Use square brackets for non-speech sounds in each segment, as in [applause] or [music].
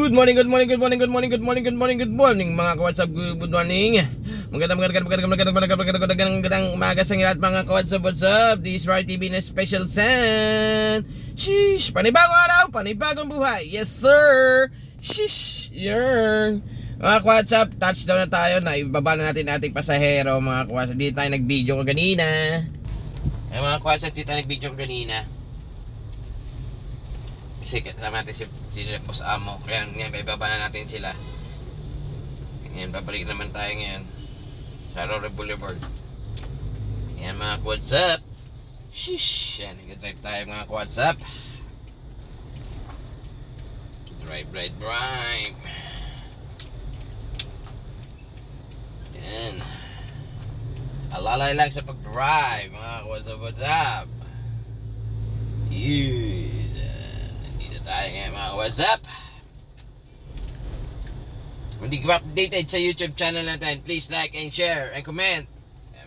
Good morning, good morning, good morning, good morning, good morning, good morning, good morning mga ka-WhatsApp, good morning. Magandang magandang magandang magandang magandang magandang magandang magandang umaga sa lahat mga ka-WhatsApp, what's up? This is Rai TV na special send. Sheesh, panibagong araw, panibagong buhay. Yes, sir. Sheesh, yearn. Mga ka-WhatsApp, touchdown na tayo na ibaba na natin ating pasahero mga ka-WhatsApp. Dito tayo nag-video ko kanina. Ay, mga ka-WhatsApp, dito tayo nag-video ko kanina. Kasi kasama natin si si Boss Amo. Kaya ngayon, ibaba na natin sila. Ngayon, babalik naman tayo ngayon. Sa Aurora Boulevard. Yan mga WhatsApp. Shish! Yan, nag-drive tayo mga WhatsApp. Drive, drive, drive. Yan. Alalay lang sa pag-drive mga WhatsApp, WhatsApp. Yeah. Tayo mga WhatsApp. Kung hindi ka updated sa YouTube channel natin, please like and share and comment.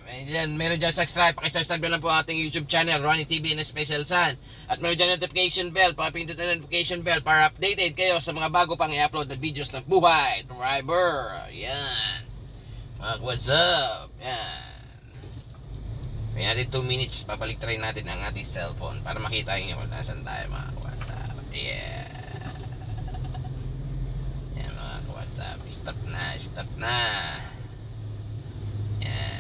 Meron dyan, meron dyan subscribe. Pakisubscribe na lang po ating YouTube channel, Ronnie TV and Special Sun. At meron dyan notification bell. Pakipindot na notification bell para updated kayo sa mga bago pang i-upload na videos ng buhay. Driver. Yan. Mga what's up? Yan. May natin 2 minutes, papalik try natin ang ating cellphone para makita nyo kung nasan tayo mga. Yeah. Yan mga WhatsApp. Stop na, stop na. Yan.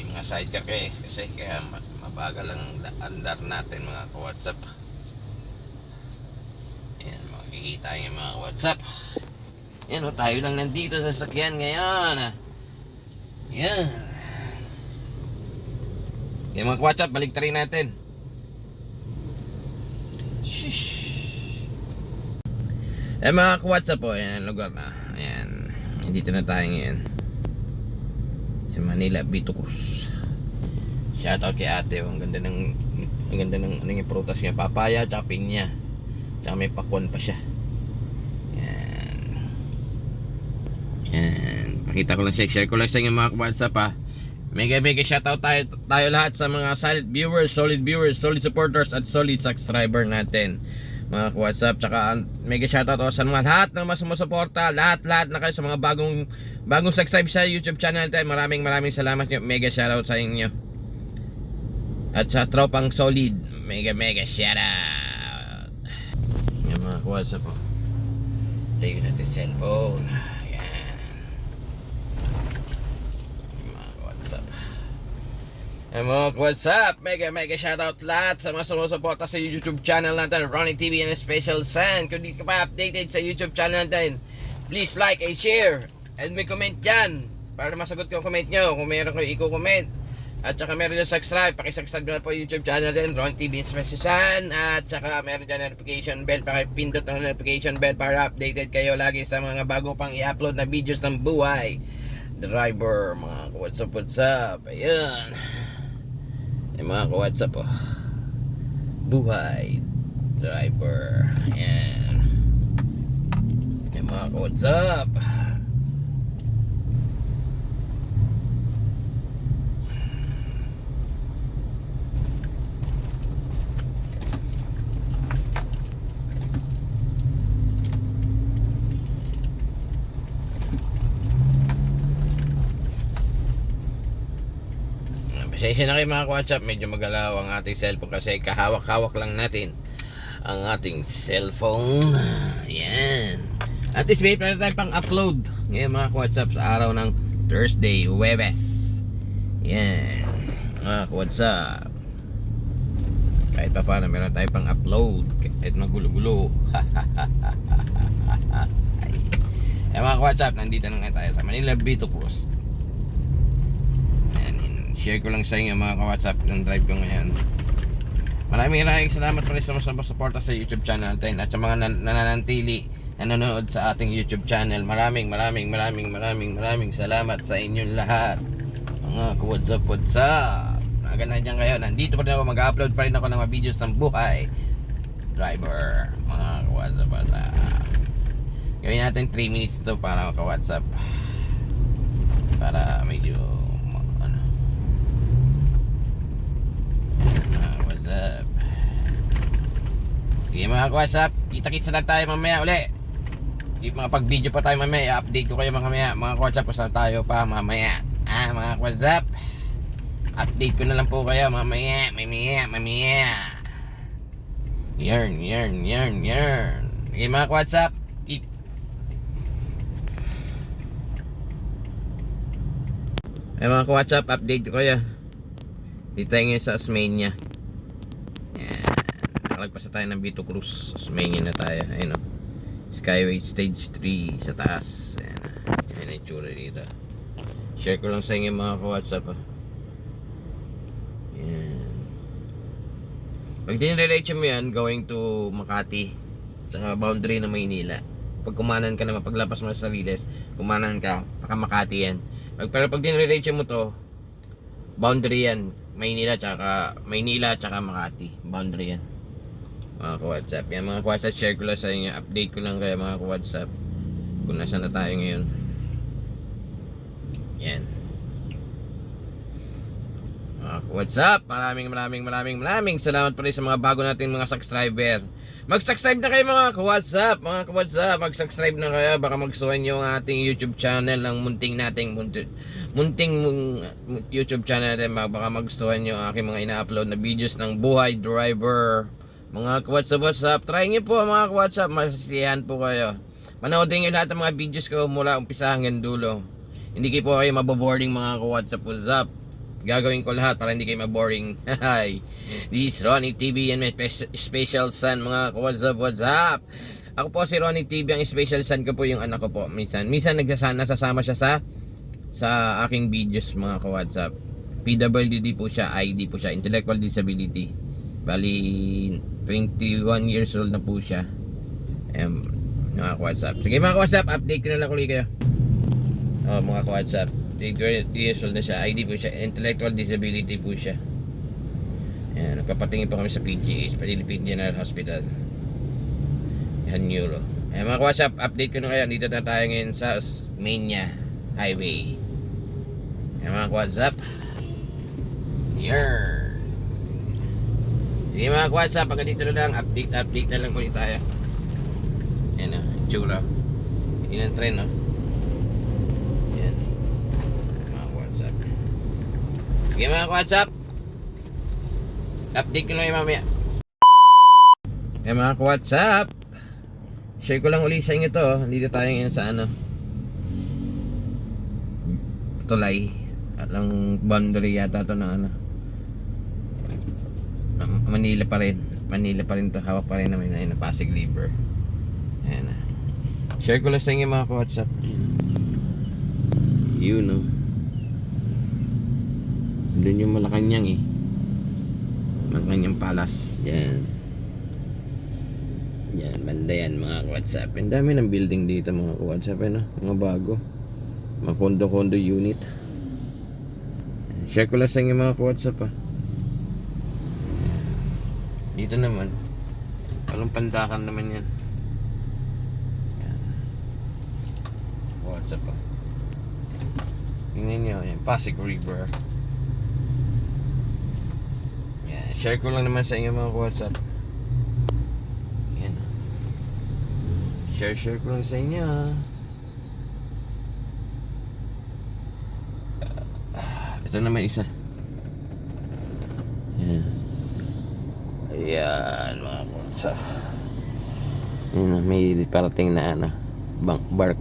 Yung mga sidecar eh, kasi kaya ma- mabagal ang da- andar natin mga WhatsApp. Yan, makikita nyo mga WhatsApp. Yan o, tayo lang nandito sa sakyan ngayon. ah. Yan. Yung mga WhatsApp, balik rin natin. Shish. Eh mga WhatsApp po, yan ang lugar na. Ayan. Dito na tayo ngayon. Sa Manila, Vito Cruz. Shoutout kay ate. oh. Ang ganda ng ang ganda ng ano yung prutas niya. Papaya, tsaka pinya. Tsaka may pakwan pa siya. Yan. Yan. Pakita ko lang siya. Share ko lang sa inyo mga WhatsApp ha. Mega mega shoutout tayo, tayo lahat sa mga solid viewers, solid viewers, solid supporters at solid subscriber natin. Mga WhatsApp tsaka mega shoutout ako sa mga lahat ng mga sumusuporta, lahat-lahat na kayo sa mga bagong bagong subscribe sa YouTube channel natin. Maraming maraming salamat nyo. Mega shoutout sa inyo. At sa tropang solid, mega mega shoutout. Yung mga WhatsApp po. Tayo natin cellphone. Ayan. Mga WhatsApp. Ay mga WhatsApp, mega mega shoutout lahat sa mga sumusuporta sa YouTube channel natin, Ronnie TV and Special Sun. Kung di ka pa updated sa YouTube channel natin, please like and share. And may comment dyan para masagot ko ang comment nyo kung meron kayo i-comment. At saka meron dyan subscribe, pakisubscribe na po yung YouTube channel din, Ron TV and Special Sun. At saka meron dyan notification bell, pakipindot ng notification bell para updated kayo lagi sa mga bago pang i-upload na videos ng buhay driver, mga what's up, what's up, ayun. Yung mga ka-WhatsApp oh. Buhay driver. Ayan. Yung mga ka-WhatsApp. Pasensya na kayo mga WhatsApp, medyo magalaw ang ating cellphone kasi kahawak-hawak lang natin ang ating cellphone. Yan. At least may pala tayo pang upload ngayon mga WhatsApp sa araw ng Thursday, Webes. Yan. Mga WhatsApp. Kahit pa paano meron tayo pang upload kahit magulo-gulo. [laughs] Yan mga WhatsApp, nandito na nga tayo sa Manila Vito Cruz. Ayan, in- share ko lang sa inyo mga ka-WhatsApp yung drive ko ngayon. Maraming maraming salamat pa rin sa mga suporta sa YouTube channel natin at sa mga nan- nananatili nanonood sa ating YouTube channel. Maraming maraming maraming maraming maraming salamat sa inyong lahat. Mga ka-WhatsApp, WhatsApp. Maganda dyan kayo. Nandito pa rin ako mag-upload pa rin ako ng mga videos ng buhay. Driver. Mga ka-WhatsApp, WhatsApp. Gawin natin 3 minutes to para ka-WhatsApp. Para medyo ma- ano. What's up? Sige mga mga WhatsApp, kita-kits na tayo mamaya uli. Di makapag-video pa tayo mamaya, update ko kayo mga mamaya. Mga WhatsApp, saan tayo pa mamaya. Ah, mga WhatsApp. Update ko na lang po kayo mamaya, mamaya, mamaya. Yarn, yarn, yarn, yarn. Okay mga WhatsApp, Ay mga WhatsApp, update ko kayo. Dito tayo ngayon sa Osmania. Yan. Nakalagpas na tayo ng Vito Cruz. Osmania na tayo. Ayun o. Skyway Stage 3 sa taas. Ayan. Ayan ang tsura dito. Share ko lang sa inyo mga ka-WhatsApp. ah. Yan. Pag dinrelate mo yan, going to Makati sa boundary ng Maynila. Pag kumanan ka naman, paglapas mo sa Riles, kumanan ka, paka Makati yan. Pero pag dinrelate mo to, boundary yan. Maynila tsaka Maynila tsaka Makati. Boundary yan. Mga ka-WhatsApp. Yan mga ka-WhatsApp, share ko lang sa inyo. Update ko lang kayo mga ka-WhatsApp. Kung nasa na tayo ngayon. Yan. What's up? Maraming maraming maraming maraming salamat pa rin sa mga bago nating mga subscriber. Mag-subscribe na kayo mga ka-WhatsApp, mga ka-WhatsApp, mag-subscribe na kayo baka magsuhan nyo ang ating YouTube channel ng munting nating munting, munting YouTube channel natin baka magustuhan nyo aking mga ina-upload na videos ng buhay driver. Mga ka-WhatsApp, WhatsApp, try nyo po mga ka-WhatsApp, masisiyahan po kayo. Manoodin nyo lahat ng mga videos ko mula umpisa hanggang dulo. Hindi kayo po kayo maboboarding mga ka-WhatsApp, WhatsApp. Gagawin ko lahat para hindi kayo maboring. [laughs] Hi. This is Ronnie TV and my special son mga ka-WhatsApp, WhatsApp. Ako po si Ronnie TV, ang special son ko po yung anak ko po. Minsan, minsan nagsasama, nasasama siya sa sa aking videos mga ka-WhatsApp. PWD po siya, ID po siya, Intellectual Disability. Bali, 21 years old na po siya. Ayan, mga ka-WhatsApp. Sige mga ka-WhatsApp, update ko na lang ulit kayo. Oh, mga ka-WhatsApp. 20 years old na siya. ID po siya. Intellectual disability po siya. Ayan, nagpapatingin pa kami sa PGH, Philippine General Hospital. Yan, Neuro. Ayan, mga ka-WhatsApp, update ko na kayo. Dito na tayo ngayon sa Mania Highway. Ayan, mga ka-WhatsApp. Yan. Sige mga ka-WhatsApp, pagka dito na lang, update, update na lang ulit tayo. Ayan na, tsura. Yun ang trend, no? Yan. Mga WhatsApp. Sige mga WhatsApp. Update ko lang yung mamaya. Eh mga WhatsApp. Share ko lang uli sa inyo to. Dito tayo ngayon sa ano. Tulay. At ang boundary yata to ng ano. Ma- Manila pa rin. Manila pa rin to. Hawak pa rin namin na. Pasig Liver. Ayan na. Share ko lang sa inyo mga WhatsApp. Yun no. Doon yung Malacanang eh. Malacanang Palace. Yan. Yan, banda yan mga WhatsApp. Ang dami ng building dito mga WhatsApp eh, no? Mga bago. Mga kondo-kondo unit. Share ko lang sa inyo mga WhatsApp ah. Dito naman. Walang pandakan naman yan. Yan. WhatsApp ah. Tingnan nyo, yan, Pasig River. Yan, share ko lang naman sa inyo mga WhatsApp. Yan. Share, share ko lang sa inyo. Ah, Ito naman isa. Ayan, mga WhatsApp. Yan, may parating na ano, bank, bark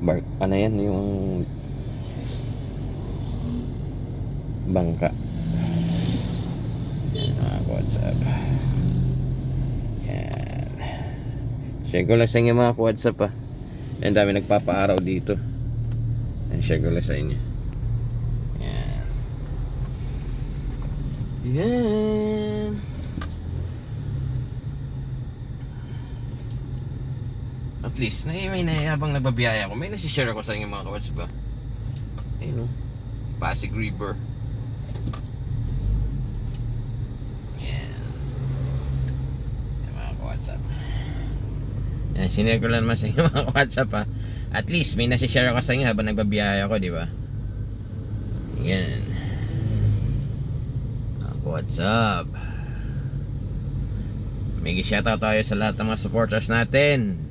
bark ano yan yung bangka. Yan mga whatsapp yan. Share ko lang sa inyo mga whatsapp ah. Yan dami nagpapaaraw dito. Yan share ko lang sa inyo. Yan. Yan At least, na may na habang nagbabiyaya ako, may nasishare ako sa inyo mga kawads ba? Ayun o. Pasig River. Yan. Yan mga ka-WhatsApp. Yan, sinare ko lang naman sa inyo [laughs] mga ka-WhatsApp ha. At least, may nasishare ako sa inyo habang nagbabiyaya ako, di ba? Yan. Mga ka-WhatsApp. May shoutout tayo sa lahat ng mga supporters natin.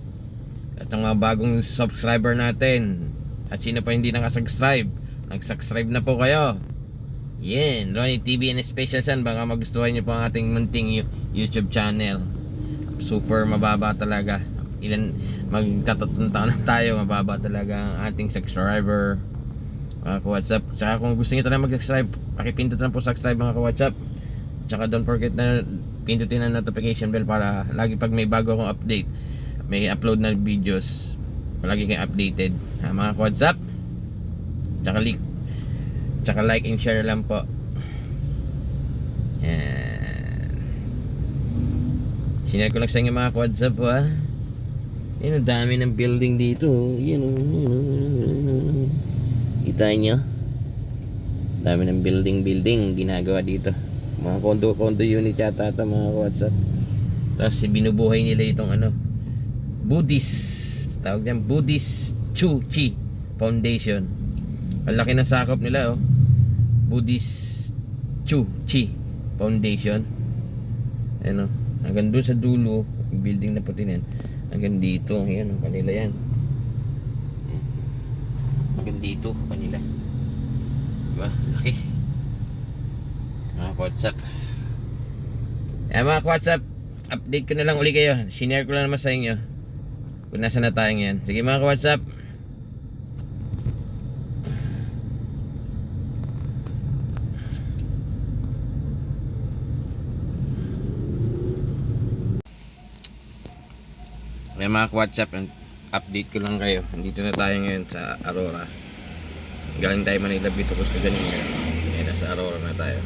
At ang mga bagong subscriber natin. At sino pa hindi nakasubscribe, nag-subscribe na po kayo. Yan, Ronnie TV and Special San. Baka magustuhan nyo po ang ating munting YouTube channel. Super mababa talaga. Ilan, magtatatong taon na tayo, mababa talaga ang ating subscriber. Mga ka-WhatsApp. Tsaka kung gusto nyo talaga mag-subscribe, pakipindot lang po subscribe mga ka-WhatsApp. Tsaka don't forget na pindutin ang notification bell para lagi pag may bago akong update, may upload na videos, palagi kayong updated. Ha, mga ka-WhatsApp. Tsaka like, tsaka like and share lang po. Yan. Sinare ko lang sa inyo mga ka-WhatsApp po ha. Yan, ang dami ng building dito. Yan o. Kita nyo? Dami ng building-building ginagawa dito. Mga condo-condo unit yata ito mga WhatsApp. Tapos binubuhay nila itong ano, Buddhist. Tawag niyan, Buddhist Chu Chi Foundation. Ang laki ng sakop nila oh. Buddhist Chu Chi Foundation. Ano, hanggang doon sa dulo, building na puti na yan. Hanggang dito, yan, ang kanila yan. Hanggang dito, kanila. Diba? Laki. Mga WhatsApp. Eh mga WhatsApp, update ko na lang uli kayo. Shinare ko lang naman sa inyo. Kung nasa na tayo ngayon. Sige mga WhatsApp. May mga WhatsApp, update ko lang kayo. Nandito na tayo ngayon sa Aurora. Galing tayo Manila Bitocos ka ganun ngayon. Ngayon nasa Aurora na tayo.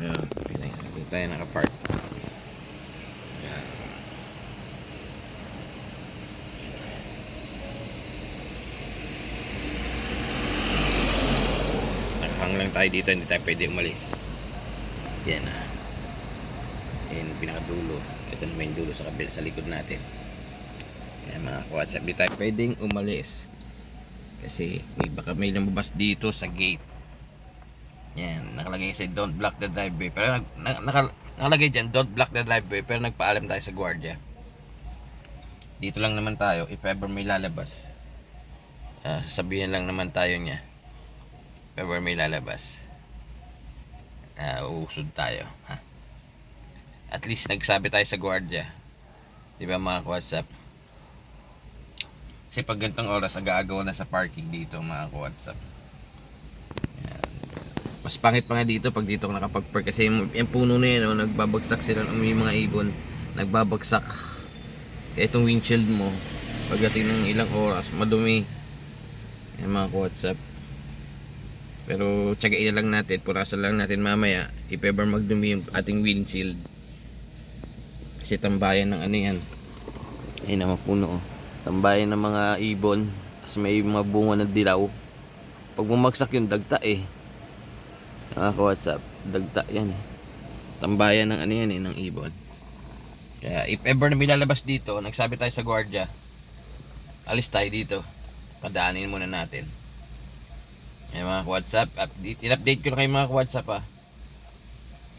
Ayan, pinay- dito tayo nakapark. Ayan. Nakahang lang tayo dito, hindi tayo pwede umalis. Yan ah. Yan pinakadulo. Ito naman yung dulo sa kabila sa likod natin. Yan mga WhatsApp, di tayo pwedeng umalis. Kasi may baka may lumabas dito sa gate. Yan, nakalagay sa don't block the driveway. Pero nag, na, naka, nakalagay dyan, don't block the driveway. Pero nagpaalam tayo sa gwardiya. Dito lang naman tayo, if ever may lalabas. ah, sabihin lang naman tayo niya. If ever may lalabas. Uh, uusod tayo. Ha? At least nagsabi tayo sa gwardiya. Di ba mga WhatsApp? Kasi pag ganitong oras, agagawa na sa parking dito mga WhatsApp. Mas pangit pa nga dito pag dito ka nakapag-park kasi yung, yung puno na yan, oh, nagbabagsak sila ng mga ibon. Nagbabagsak. Kaya itong windshield mo, pagdating ng ilang oras, madumi. Yan mga WhatsApp. Pero tsagain na lang natin, purasan lang natin mamaya if ever magdumi yung ating windshield. Kasi tambayan ng ano yan. Ayun na mapuno oh. Tambayan ng mga ibon. Tapos may mga bunga ng dilaw. Pag bumagsak yung dagta eh. Mga ka-whatsapp, dagta yan eh. Tambayan ng ano yan eh, ng ibon. Kaya if ever na bilalabas dito, nagsabi tayo sa gwardiya, alis tayo dito. Padaanin muna natin. Ay mga WhatsApp, update. In-update ko na kayo mga WhatsApp ah.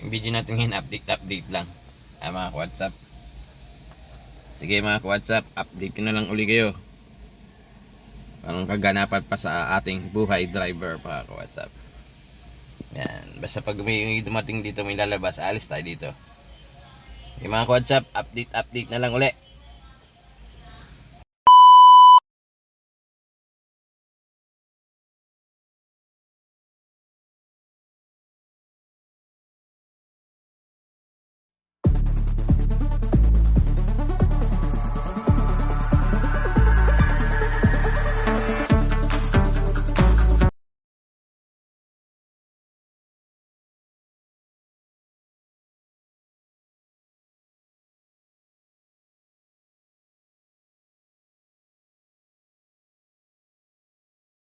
Yung video natin ngayon, update, update lang. Ay mga WhatsApp. Sige mga WhatsApp, update ko na lang uli kayo. Anong kaganapan pa sa ating buhay driver mga WhatsApp. Yan. Basta pag may dumating dito, may lalabas, alis tayo dito. Yung mga WhatsApp, update, update na lang uli.